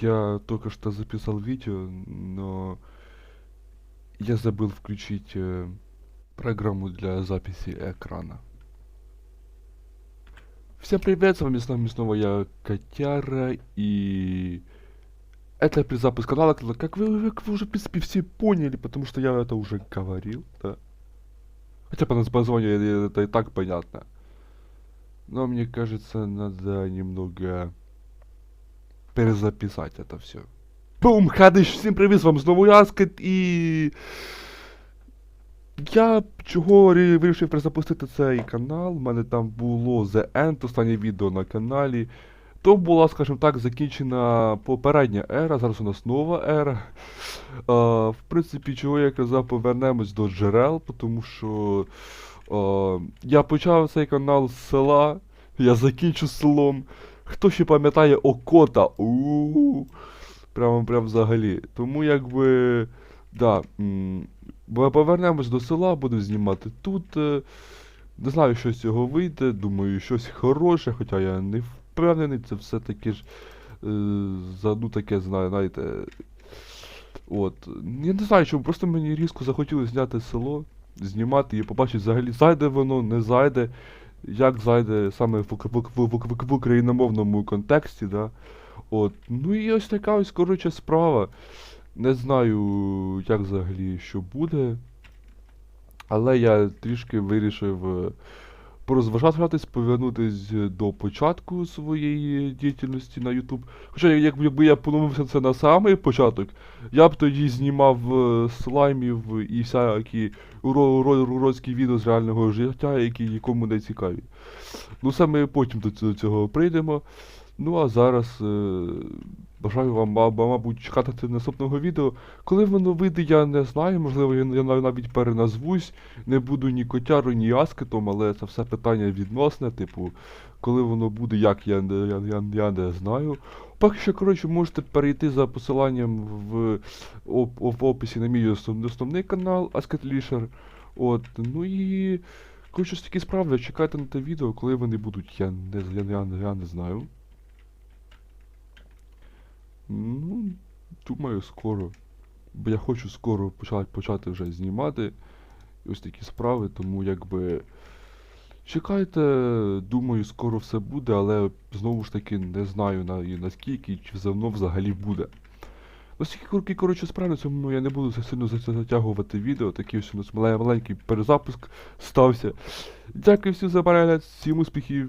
Я только что записал видео, но я забыл включить э, программу для записи экрана. Всем привет, с вами снова, снова я, Котяра, и это перезапуск канала, как вы, как вы уже, в принципе, все поняли, потому что я это уже говорил, да. Хотя по названию это и так понятно. Но мне кажется, надо немного перезаписать это все. Бум, хадиш, всім привіт, з вами знову Яскет і. Я чого вирішив перезапустити цей канал. У мене там було The End, останнє відео на каналі. То була, скажімо так, закінчена попередня ера, зараз у нас нова ера. А, в принципі, чого я казав, повернемось до джерел, тому що а, я почав цей канал з села, я закінчу селом. Хто ще пам'ятає Окота? у Прямо прям взагалі. Тому якби. Да. м, бо Повернемось до села, буду знімати тут. е, Не знаю, що з цього вийде. Думаю, щось хороше, хоча я не впевнений, це все-таки ж. е, За ну таке знаю, знаєте. От. Я не знаю, чому, просто мені різко захотілося зняти село, знімати і побачити взагалі, зайде воно, не зайде як зайде саме в, в, в, в, в україномовному контексті, да. От. Ну і ось така ось коротше справа. Не знаю, як взагалі що буде. Але я трішки вирішив е, порозважатись, повернутись до початку своєї діяльності на YouTube. Хоча як- якби я поновився це на самий початок, я б тоді знімав е, слаймів і всякі уро- уро- уродські відео з реального життя, які нікому не цікаві. Ну, саме потім до цього прийдемо. Ну а зараз е, бажаю вам, ма- ма- мабуть, чекати наступного відео. Коли воно вийде, я не знаю, можливо, я, я нав- навіть переназвусь, не буду ні котяру, ні аскетом, але це все питання відносне, типу, коли воно буде, як я, я, я, я не знаю. Поки що, коротше, можете перейти за посиланням в, оп- в описі на мій основ- основний канал Аскетлішер. От, ну і. Коротше, такі справи, чекайте на те відео, коли вони будуть, я не, я, я, я не знаю. Ну, думаю, скоро. Бо я хочу скоро почати, почати вже знімати ось такі справи, тому якби. Чекайте, думаю, скоро все буде, але знову ж таки не знаю на, і наскільки, чи воно взагалі буде. Такі короткі, коротше, справи, тому я не буду сильно за- за- затягувати відео, такий ось у нас маленький перезапуск стався. Дякую всім за перегляд, всім успіхів.